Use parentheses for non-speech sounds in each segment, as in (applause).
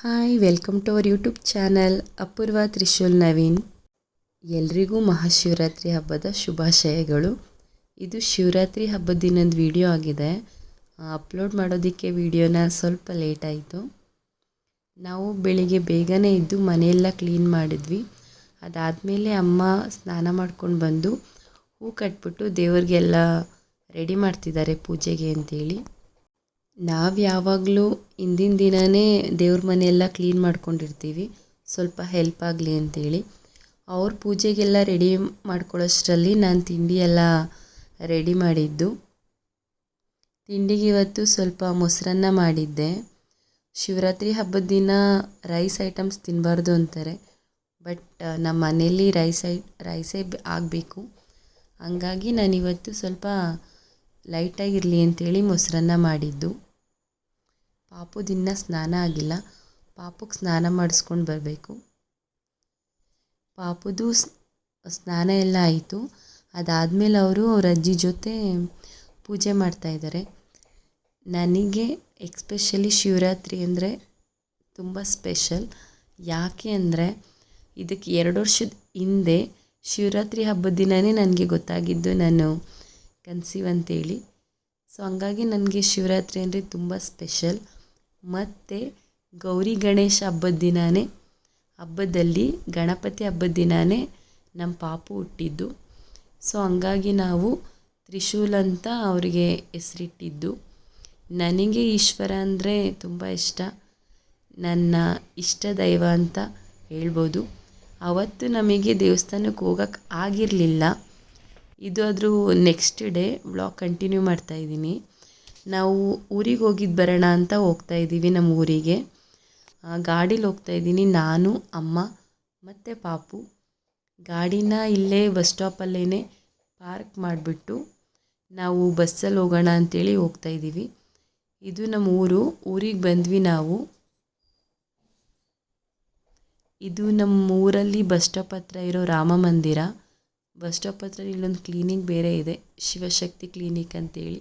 Hi welcome to our YouTube channel Apoorva Trishul Naveen ಎಲ್ರಿಗೂ ಮಹಾಶಿವರಾತ್ರಿ ಹಬ್ಬದ ಶುಭಾಶಯಗಳು. ಇದು ಶಿವರಾತ್ರಿ ಹಬ್ಬದ ದಿನದ ವಿಡಿಯೋ ಆಗಿದೆ. ಅಪ್ಲೋಡ್ ಮಾಡೋದಕ್ಕೆ ವಿಡಿಯೋನ ಸ್ವಲ್ಪ ಲೇಟ್ ಆಯಿತು. ನಾವು ಬೆಳಿಗ್ಗೆ ಬೇಗನೆ ಇದ್ದು ಮನೆಯೆಲ್ಲ ಕ್ಲೀನ್ ಮಾಡಿದ್ವಿ. ಅದಾದಮೇಲೆ ಅಮ್ಮ ಸ್ನಾನ ಮಾಡ್ಕೊಂಡು ಬಂದು ಹೂ ಕಟ್ಬಿಟ್ಟು ದೇವ್ರಿಗೆಲ್ಲ ರೆಡಿ ಮಾಡ್ತಿದ್ದಾರೆ ಪೂಜೆಗೆ ಅಂತೇಳಿ. ನಾವು ಯಾವಾಗಲೂ ಹಿಂದಿನ ದಿನವೇ ದೇವ್ರ ಮನೆಯೆಲ್ಲ ಕ್ಲೀನ್ ಮಾಡ್ಕೊಂಡಿರ್ತೀವಿ. ಸ್ವಲ್ಪ ಹೆಲ್ಪ್ ಆಗಲಿ ಅಂತೇಳಿ. ಅವ್ರ ಪೂಜೆಗೆಲ್ಲ ರೆಡಿ ಮಾಡ್ಕೊಳ್ಳೋಷ್ಟರಲ್ಲಿ ನಾನು ತಿಂಡಿ ಎಲ್ಲ ರೆಡಿ ಮಾಡಿದ್ದು. ತಿಂಡಿಗೆ ಇವತ್ತು ಸ್ವಲ್ಪ ಮೊಸರನ್ನ ಮಾಡಿದ್ದೆ. ಶಿವರಾತ್ರಿ ಹಬ್ಬದ ದಿನ ರೈಸ್ ಐಟಮ್ಸ್ ತಿನ್ನಬಾರ್ದು ಅಂತಾರೆ. ಬಟ್ ನಮ್ಮ ಮನೇಲಿ ರೈಸ್ ಐ ರೈಸೇ ಆಗಬೇಕು. ಹಂಗಾಗಿ ನಾನಿವತ್ತು ಸ್ವಲ್ಪ ಲೈಟಾಗಿರಲಿ ಅಂತೇಳಿ ಮೊಸರನ್ನ ಮಾಡಿದ್ದು. ಪಾಪು ದಿನ ಸ್ನಾನ ಆಗಿಲ್ಲ. ಪಾಪುಗೆ ಸ್ನಾನ ಮಾಡಿಸ್ಕೊಂಡು ಬರಬೇಕು. ಪಾಪುದು ಸ್ನಾನ ಎಲ್ಲ ಆಯಿತು. ಅದಾದಮೇಲೆ ಅವರು ಅವ್ರ ಅಜ್ಜಿ ಜೊತೆ ಪೂಜೆ ಮಾಡ್ತಾಯಿದ್ದಾರೆ ನನಗೆ ಎಕ್ಸ್ಪೆಷಲಿ ಶಿವರಾತ್ರಿ ಅಂದರೆ ತುಂಬ ಸ್ಪೆಷಲ್. ಯಾಕೆ ಅಂದರೆ ಇದಕ್ಕೆ ಎರಡು ವರ್ಷದ ಹಿಂದೆ ಶಿವರಾತ್ರಿ ಹಬ್ಬದ ದಿನವೇ ನನಗೆ ಗೊತ್ತಾಗಿದ್ದು ನಾನು ಕನ್ಸೀವ್ ಅಂತೇಳಿ. ಸೊ ಹಂಗಾಗಿ ನನಗೆ ಶಿವರಾತ್ರಿ ಅಂದರೆ ತುಂಬ ಸ್ಪೆಷಲ್. ಮತ್ತು ಗೌರಿ ಗಣೇಶ ಹಬ್ಬದ ದಿನವೇ ಹಬ್ಬದಲ್ಲಿ ಗಣಪತಿ ಹಬ್ಬದ ದಿನವೇ ನಮ್ಮ ಪಾಪು ಹುಟ್ಟಿದ್ದು. ಸೊ ಹಂಗಾಗಿ ನಾವು ತ್ರಿಶೂಲ್ ಅಂತ ಅವರಿಗೆ ಹೆಸರಿಟ್ಟಿದ್ದು. ನನಗೆ ಈಶ್ವರ ಅಂದರೆ ತುಂಬ ಇಷ್ಟ. ನನ್ನ ಇಷ್ಟ ದೈವ ಅಂತ ಹೇಳ್ಬೋದು. ಅವತ್ತು ನಮಗೆ ದೇವಸ್ಥಾನಕ್ಕೆ ಹೋಗೋಕ್ಕೆ ಆಗಿರಲಿಲ್ಲ. ಇದು ಆದರೂ ನೆಕ್ಸ್ಟ್ ಡೇ ವ್ಲಾಗ್ ಕಂಟಿನ್ಯೂ ಮಾಡ್ತಾಯಿದ್ದೀನಿ ನಾವು ಊರಿಗೆ ಹೋಗಿದ್ದು ಬರೋಣ ಅಂತ ಹೋಗ್ತಾ ಇದ್ದೀವಿ ನಮ್ಮ ಊರಿಗೆ. ಗಾಡೀಲಿ ಹೋಗ್ತಾ ಇದ್ದೀನಿ. ನಾನು, ಅಮ್ಮ, ಮತ್ತು ಪಾಪು. ಗಾಡಿನ ಇಲ್ಲೇ ಬಸ್ ಸ್ಟಾಪಲ್ಲೇ ಪಾರ್ಕ್ ಮಾಡಿಬಿಟ್ಟು ನಾವು ಬಸ್ಸಲ್ಲಿ ಹೋಗೋಣ ಅಂತೇಳಿ ಹೋಗ್ತಾ ಇದ್ದೀವಿ. ಇದು ನಮ್ಮ ಊರು. ಊರಿಗೆ ಬಂದ್ವಿ ನಾವು. ಇದು ನಮ್ಮ ಊರಲ್ಲಿ ಬಸ್ ಸ್ಟಾಪ್ ಹತ್ರ ಇರೋ ರಾಮ ಮಂದಿರ. ಬಸ್ ಸ್ಟಾಪ್ ಹತ್ರ ಇಲ್ಲೊಂದು ಕ್ಲಿನಿಕ್ ಬೇರೆ ಇದೆ. ಶಿವಶಕ್ತಿ ಕ್ಲಿನಿಕ್ ಅಂತೇಳಿ.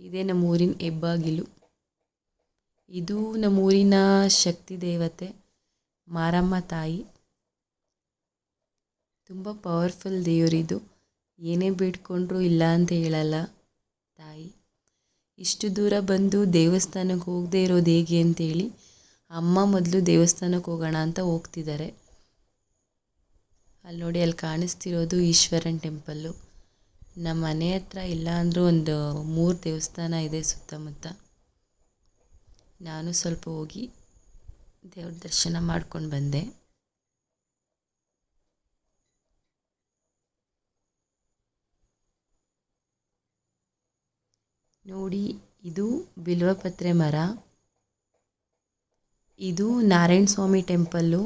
ಇದೇ ನಮ್ಮೂರಿನ ಹೆಬ್ಬಾಗಿಲು. ಇದು ನಮ್ಮೂರಿನ ಶಕ್ತಿ ದೇವತೆ ಮಾರಮ್ಮ ತಾಯಿ. ತುಂಬ ಪವರ್ಫುಲ್ ದೇವರಿದು ಏನೇ ಬೇಡ್ಕೊಂಡ್ರೂ ಇಲ್ಲ ಅಂತ ಹೇಳಲ್ಲ ತಾಯಿ. ಇಷ್ಟು ದೂರ ಬಂದು ದೇವಸ್ಥಾನಕ್ಕೆ ಹೋಗದೆ ಇರೋದು ಹೇಗೆ ಅಂತೇಳಿ ಅಮ್ಮ ಮೊದಲು ದೇವಸ್ಥಾನಕ್ಕೆ ಹೋಗೋಣ ಅಂತ ಹೋಗ್ತಿದ್ದಾರೆ. ಅಲ್ಲಿ ನೋಡಿ ಅಲ್ಲಿ ಕಾಣಿಸ್ತಿರೋದು ಈಶ್ವರನ್ ಟೆಂಪಲ್ಲು ನಮ್ಮ ಮನೆ ಹತ್ರ ಇಲ್ಲ ಅಂದರೂ ಒಂದು ಮೂರು ದೇವಸ್ಥಾನ ಇದೆ ಸುತ್ತಮುತ್ತ. ನಾನು ಸ್ವಲ್ಪ ಹೋಗಿ ದೇವ್ರ ದರ್ಶನ ಮಾಡ್ಕೊಂಡು ಬಂದೆ. ನೋಡಿ, ಇದು ಬಿಲ್ವಪತ್ರೆ ಮರ. ಇದು ನಾರಾಯಣ ಸ್ವಾಮಿ ಟೆಂಪಲ್ಲು.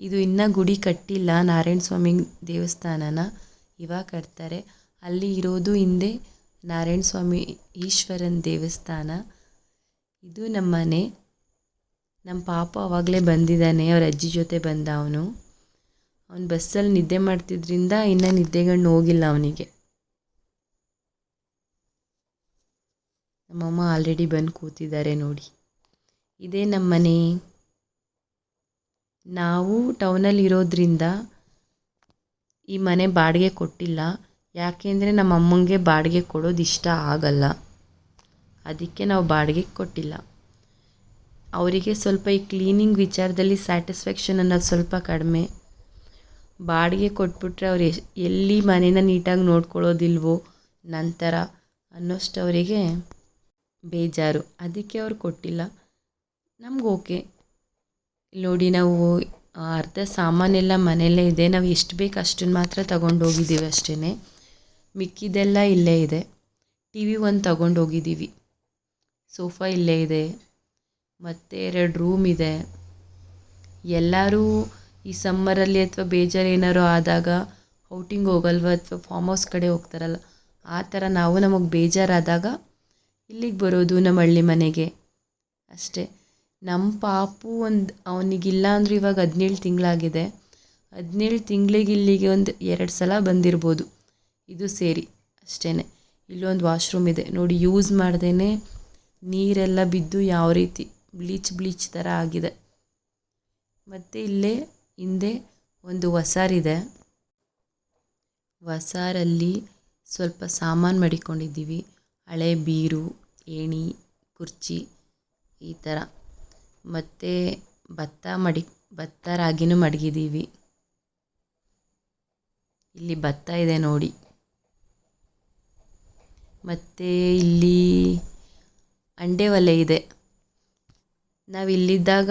ಇದು ಇನ್ನೂ ಗುಡಿ ಕಟ್ಟಿಲ್ಲ. ನಾರಾಯಣ ಸ್ವಾಮಿ ದೇವಸ್ಥಾನನ ಇವಾಗ ಕಟ್ತಾರೆ. ಅಲ್ಲಿ ಇರೋದು ಹಿಂದೆ ನಾರಾಯಣ ಸ್ವಾಮಿ ಈಶ್ವರನ ದೇವಸ್ಥಾನ. ಇದು ನಮ್ಮ ಮನೆ. ನಮ್ಮ ಪಾಪ ಅವಾಗಲೇ ಬಂದಿದ್ದಾನೆ, ಅವ್ರ ಅಜ್ಜಿ ಜೊತೆ ಬಂದ ಅವನು. ಅವನು ಬಸ್ಸಲ್ಲಿ ನಿದ್ದೆ ಮಾಡ್ತಿದ್ರಿಂದ ಇನ್ನೂ ನಿದ್ದೆಗಣ್ಣು ಹೋಗಿಲ್ಲ ಅವನಿಗೆ. ನಮ್ಮಮ್ಮ ಆಲ್ರೆಡಿ ಬಂದು ಕೂತಿದ್ದಾರೆ ನೋಡಿ. ಇದೇ ನಮ್ಮ ಮನೆ. ನಾವು ಟೌನಲ್ಲಿ ಇರೋದ್ರಿಂದ ಈ ಮನೆ ಬಾಡಿಗೆ ಕೊಟ್ಟಿಲ್ಲ. ಯಾಕೆಂದರೆ ನಮ್ಮ ಅಮ್ಮಂಗೆ ಬಾಡಿಗೆ ಕೊಡೋದು ಇಷ್ಟ ಆಗಲ್ಲ. ಅದಕ್ಕೆ ನಾವು ಬಾಡಿಗೆ ಕೊಟ್ಟಿಲ್ಲ. ಅವರಿಗೆ ಸ್ವಲ್ಪ ಈ ಕ್ಲೀನಿಂಗ್ ವಿಚಾರದಲ್ಲಿ ಸ್ಯಾಟಿಸ್ಫ್ಯಾಕ್ಷನ್ ಅನ್ನೋದು ಸ್ವಲ್ಪ ಕಡಿಮೆ. ಬಾಡಿಗೆ ಕೊಟ್ಬಿಟ್ರೆ ಅವ್ರು ಎಲ್ಲಿ ಮನೇನ ನೀಟಾಗಿ ನೋಡ್ಕೊಳ್ಳೋದಿಲ್ವೋ ನಂತರ ಅನ್ನೋಷ್ಟು ಅವರಿಗೆ ಬೇಜಾರು. ಅದಕ್ಕೆ ಅವ್ರು ಕೊಟ್ಟಿಲ್ಲ. ನಮ್ಗೆ ಓಕೆ. ನೋಡಿ ನಾವು ಅರ್ಧ ಸಾಮಾನೆಲ್ಲ ಮನೆಯಲ್ಲೇ ಇದೆ. ನಾವು ಎಷ್ಟು ಬೇಕು ಅಷ್ಟನ್ನು ಮಾತ್ರ ತಗೊಂಡು ಹೋಗಿದ್ದೀವಿ ಅಷ್ಟೇ ಮಿಕ್ಕಿದೆಲ್ಲ ಇಲ್ಲೇ ಇದೆ. ಟಿ ವಿ ಒಂದು ತಗೊಂಡು ಹೋಗಿದ್ದೀವಿ. ಸೋಫಾ ಇಲ್ಲೇ ಇದೆ. ಮತ್ತು ಎರಡು ರೂಮ್ ಇದೆ. ಎಲ್ಲರೂ ಈ ಸಮ್ಮರಲ್ಲಿ ಅಥವಾ ಬೇಜಾರು ಏನಾದ್ರು ಆದಾಗ ಔಟಿಂಗ್ ಹೋಗಲ್ವ ಅಥವಾ ಫಾರ್ಮ್ ಹೌಸ್ ಕಡೆ ಹೋಗ್ತಾರಲ್ಲ, ಆ ಥರ ನಾವು ನಮಗೆ ಬೇಜಾರಾದಾಗ ಇಲ್ಲಿಗೆ ಬರೋದು ನಮ್ಮ ಹಳ್ಳಿ ಮನೆಗೆ. ಅಷ್ಟೇ. ನಮ್ಮ ಪಾಪು ಒಂದು, ಅವನಿಗಿಲ್ಲ ಅಂದರೆ ಇವಾಗ ಹದಿನೇಳು ತಿಂಗಳಾಗಿದೆ. ಹದಿನೇಳು ತಿಂಗಳಿಗೆ ಇಲ್ಲಿಗೆ ಒಂದು ಎರಡು ಸಲ ಬಂದಿರ್ಬೋದು. ಇದು ಸೇರಿ ಅಷ್ಟೇ ಇಲ್ಲೊಂದು ವಾಶ್ರೂಮ್ ಇದೆ. ನೋಡಿ, ಯೂಸ್ ಮಾಡ್ದೇ ನೀರೆಲ್ಲ ಬಿದ್ದು ಯಾವ ರೀತಿ ಬ್ಲೀಚ್ ಬ್ಲೀಚ್ ಥರ ಆಗಿದೆ. ಮತ್ತು ಇಲ್ಲೇ ಹಿಂದೆ ಒಂದು ಹೊಸಾರಿದೆ ವಸಾರಲ್ಲಿ ಸ್ವಲ್ಪ ಸಾಮಾನು ಮಡಿಕೊಂಡಿದ್ದೀವಿ. ಹಳೆ ಬೀರು, ಏಣಿ, ಕುರ್ಚಿ ಈ ಥರ ಮತ್ತು ಭತ್ತ ಮಡಿ, ಭತ್ತ ರಾಗಿನೂ ಮಡಗಿದ್ದೀವಿ. ಇಲ್ಲಿ ಭತ್ತ ಇದೆ ನೋಡಿ. ಮತ್ತು ಇಲ್ಲಿ ಅಂಡೆ ಒಲೆ ಇದೆ. ನಾವು ಇಲ್ಲಿದ್ದಾಗ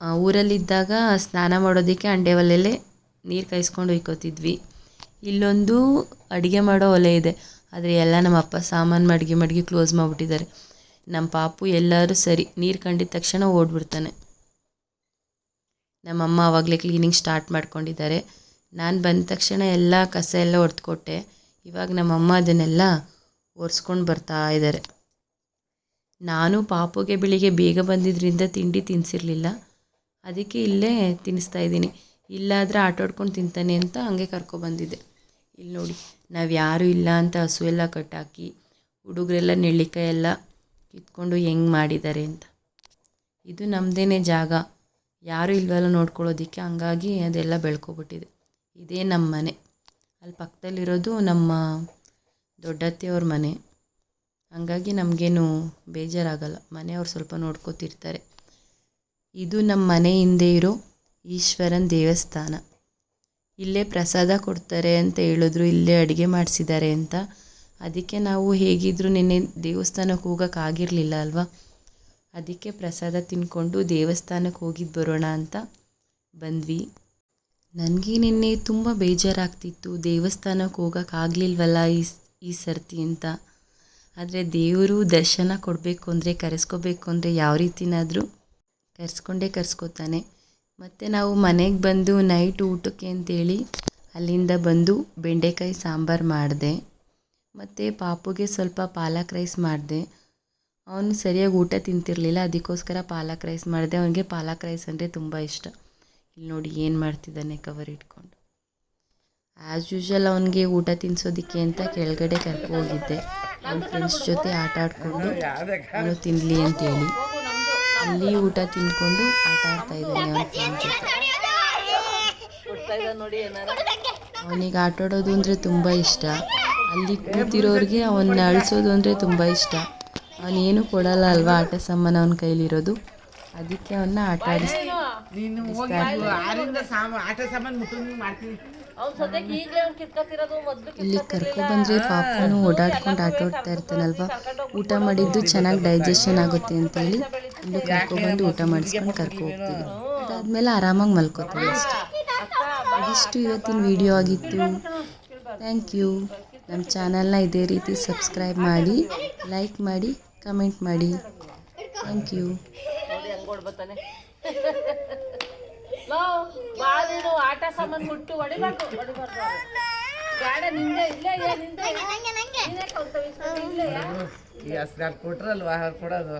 ಆ, ಊರಲ್ಲಿದ್ದಾಗ ಸ್ನಾನ ಮಾಡೋದಕ್ಕೆ ಅಂಡೆ ಒಲೆಯಲ್ಲೇ ನೀರು ಕಾಯಿಸ್ಕೊಂಡು ಒಯ್ಕೋತಿದ್ವಿ ಇಲ್ಲೊಂದು ಅಡುಗೆ ಮಾಡೋ ಒಲೆ ಇದೆ. ಆದರೆ ಎಲ್ಲ ನಮ್ಮ ಅಪ್ಪ ಸಾಮಾನು ಮಡಗಿ ಮಡಗಿ ಕ್ಲೋಸ್ ಮಾಡಿಬಿಟ್ಟಿದ್ದಾರೆ. ನಮ್ಮ ಪಾಪು ಎಲ್ಲರೂ ಸರಿ ನೀರು ಕಂಡಿದ ತಕ್ಷಣ ಓಡ್ಬಿಡ್ತಾನೆ. ನಮ್ಮಮ್ಮ ಆವಾಗಲೇ ಕ್ಲೀನಿಂಗ್ ಸ್ಟಾರ್ಟ್ ಮಾಡ್ಕೊಂಡಿದ್ದಾರೆ. ನಾನು ಬಂದ ತಕ್ಷಣ ಎಲ್ಲ ಕಸ ಎಲ್ಲ ಹೊಡೆದುಕೊಟ್ಟೆ ಇವಾಗ ನಮ್ಮಮ್ಮ ಅದನ್ನೆಲ್ಲ ಒರೆಸ್ಕೊಂಡು ಬರ್ತಾ ಇದ್ದಾರೆ ನಾನು ಪಾಪುಗೆ ಬೆಳಿಗ್ಗೆ ಬೇಗ ಬಂದಿದ್ದರಿಂದ ತಿಂಡಿ ತಿನ್ನಿಸಿರ್ಲಿಲ್ಲ ಅದಕ್ಕೆ ಇಲ್ಲೇ ತಿನ್ನಿಸ್ತಾ ಇದ್ದೀನಿ. ಇಲ್ಲಾದರೆ ಆಟಾಡ್ಕೊಂಡು ತಿಂತಾನೆ ಅಂತ ಹಂಗೆ ಕರ್ಕೊಬಂದಿದ್ದೆ ಇಲ್ಲಿ ನೋಡಿ, ನಾವು ಯಾರೂ ಇಲ್ಲ ಅಂತ ಹಸು ಎಲ್ಲ ಕಟ್ಟಾಕಿ, ಹುಡುಗರೆಲ್ಲ ನೆಲ್ಲಿಕಾಯಿ ಎಲ್ಲ ಕಿತ್ಕೊಂಡು ಹೆಂಗೆ ಮಾಡಿದ್ದಾರೆ ಅಂತ. ಇದು ನಮ್ಮದೇನೆ ಜಾಗ. ಯಾರೂ ಇಲ್ವಲ್ಲ ನೋಡ್ಕೊಳ್ಳೋದಕ್ಕೆ ಹಂಗಾಗಿ ಅದೆಲ್ಲ ಬೆಳ್ಕೊಬಿಟ್ಟಿದೆ. ಇದೇ ನಮ್ಮ ಮನೆ ಅಲ್ಲಿ ಪಕ್ಕದಲ್ಲಿರೋದು ನಮ್ಮ ದೊಡ್ಡತ್ತೆಯವ್ರ ಮನೆ. ಹಂಗಾಗಿ ನಮಗೇನು ಬೇಜಾರಾಗಲ್ಲ. ಮನೆಯವ್ರು ಸ್ವಲ್ಪ ನೋಡ್ಕೋತಿರ್ತಾರೆ. ಇದು ನಮ್ಮ ಮನೆ ಹಿಂದೆ ಇರೋ ಈಶ್ವರನ ದೇವಸ್ಥಾನ. ಇಲ್ಲೇ ಪ್ರಸಾದ ಕೊಡ್ತಾರೆ ಅಂತ ಹೇಳಿದ್ರು, ಇಲ್ಲೇ ಅಡುಗೆ ಮಾಡಿಸಿದ್ದಾರೆ ಅಂತ. ಅದಕ್ಕೆ ನಾವು ಹೇಗಿದ್ದರೂ ನಿನ್ನೆ ದೇವಸ್ಥಾನಕ್ಕೆ ಹೋಗೋಕ್ಕಾಗಿರಲಿಲ್ಲ ಅಲ್ವಾ? ಅದಕ್ಕೆ ಪ್ರಸಾದ ತಿನ್ಕೊಂಡು ದೇವಸ್ಥಾನಕ್ಕೆ ಹೋಗಿದ್ದು ಬರೋಣ ಅಂತ ಬಂದ್ವಿ. ನನಗೆ ನಿನ್ನೆ ತುಂಬ ಬೇಜಾರಾಗ್ತಿತ್ತು. ದೇವಸ್ಥಾನಕ್ಕೆ ಹೋಗೋಕ್ಕಾಗಲಿಲ್ವಲ್ಲ ಈ ಈ ಸರ್ತಿ ಅಂತ. ಆದರೆ ದೇವರು ದರ್ಶನ ಕೊಡಬೇಕು ಅಂದರೆ, ಕರೆಸ್ಕೋಬೇಕು ಅಂದರೆ ಯಾವ ರೀತಿನಾದರೂ ಕರೆಸ್ಕೊಂಡೇ ಕರೆಸ್ಕೋತಾನೆ. ಮತ್ತು ನಾವು ಮನೆಗೆ ಬಂದು ನೈಟ್ ಊಟಕ್ಕೆ ಅಂತೇಳಿ ಅಲ್ಲಿಂದ ಬಂದು ಬೆಂಡೆಕಾಯಿ ಸಾಂಬಾರು ಮಾಡಿದೆ. ಮತ್ತು ಪಾಪುಗೆ ಸ್ವಲ್ಪ ಪಾಲಕ್ ರೈಸ್ ಮಾಡಿದೆ. ಅವನು ಸರಿಯಾಗಿ ಊಟ ತಿಂತಿರಲಿಲ್ಲ, ಅದಕ್ಕೋಸ್ಕರ ಪಾಲಕ್ ರೈಸ್ ಮಾಡಿದೆ. ಅವನಿಗೆ ಪಾಲಕ್ ರೈಸ್ ಅಂದರೆ ತುಂಬ ಇಷ್ಟ. ಇಲ್ಲಿ ನೋಡಿ ಏನು ಮಾಡ್ತಿದ್ದಾನೆ ಕವರ್ ಇಟ್ಕೊಂಡು. ಆ್ಯಸ್ ಯೂಶ್ವಲ್ ಅವನಿಗೆ ಊಟ ತಿನ್ನಿಸೋದಕ್ಕೆ ಅಂತ ಕೆಳಗಡೆ ಕರ್ಕೊ ಹೋಗಿದ್ದೆ. ಅವ್ನ ಫ್ರೆಂಡ್ಸ್ ಜೊತೆ ಆಟ ಆಡಿಕೊಂಡು ಅವನು ತಿನ್ನಲಿ ಅಂತೇಳಿ. ಅಲ್ಲಿ ಊಟ ತಿನ್ಕೊಂಡು ಆಟ ಆಡ್ತಾ ಇದ್ದಾನೆ ಅವನ ಫ್ರೆಂಡ್ ಜೊತೆ. ಅವನಿಗೆ ಆಟ ಆಡೋದು ಅಂದರೆ ತುಂಬ ಇಷ್ಟ. ಅಲ್ಲಿ ಕೂತಿರೋರಿಗೆ ಅವನ್ನ ಅಳಿಸೋದು ಅಂದರೆ ತುಂಬ ಇಷ್ಟ. ಅವನೇನು ಕೊಡಲ್ಲ ಅಲ್ವಾ ಆಟ ಸಾಮಾನು ಅವನ ಕೈಲಿರೋದು. ಅದಕ್ಕೆ ಅವನ್ನ ಆಟ ಆಡಿಸ್ತೀನಿ ಆಟ ಸಾಮಾನು ಮಾಡ್ತೀನಿ. ಇಲ್ಲಿ ಕರ್ಕೊಬಂದರೆ ಪಾಪನು ಓಡಾಡ್ಕೊಂಡು ಆಟ ಆಡ್ತಾ ಇರ್ತಾನಲ್ವಾ? ಊಟ ಮಾಡಿದ್ದು ಚೆನ್ನಾಗಿ ಡೈಜೆಷನ್ ಆಗುತ್ತೆ ಅಂತೇಳಿ ಇಲ್ಲಿ ಕರ್ಕೊಬಂದು ಊಟ ಮಾಡಿಸ್ಕೊಂಡು ಕರ್ಕೊ ಹೋಗ್ತೀವಿ ಅದಾದ್ಮೇಲೆ ಆರಾಮಾಗಿ ಮಲ್ಕೋತೀವಿ ಅಷ್ಟೇ. ಇದಿಷ್ಟು ಇವತ್ತಿನ ವಿಡಿಯೋ ಆಗಿತ್ತು. ಥ್ಯಾಂಕ್ ಯು ನಮ್ಮ ಚಾನಲ್ನ ಇದೇ ರೀತಿ ಸಬ್ಸ್ಕ್ರೈಬ್ ಮಾಡಿ ಲೈಕ್ ಮಾಡಿ ಕಮೆಂಟ್ ಮಾಡಿ. ಥ್ಯಾಂಕ್ ಯು (laughs) ನೋಡಿ ಹೆಂಗ್ ಓಡ್ಬತ್ತಾನೆ ಲೋ ಬಾ ನೀನು ಆಟ ಸಾಮಾನು ಮುಟ್ಟು ಹೊಡಿಬಾರ್ದು ಹೊಡಿಬಾರ್ದು. ಬೇಡ ನಿಂದೆ ಇಲ್ಲೇ ಏ ನಿಂದೆ. ಈ ಹಸ್ಗಾಲ್ ಕೊಟ್ರಲ್ವಾ ಕೊಡೋದು.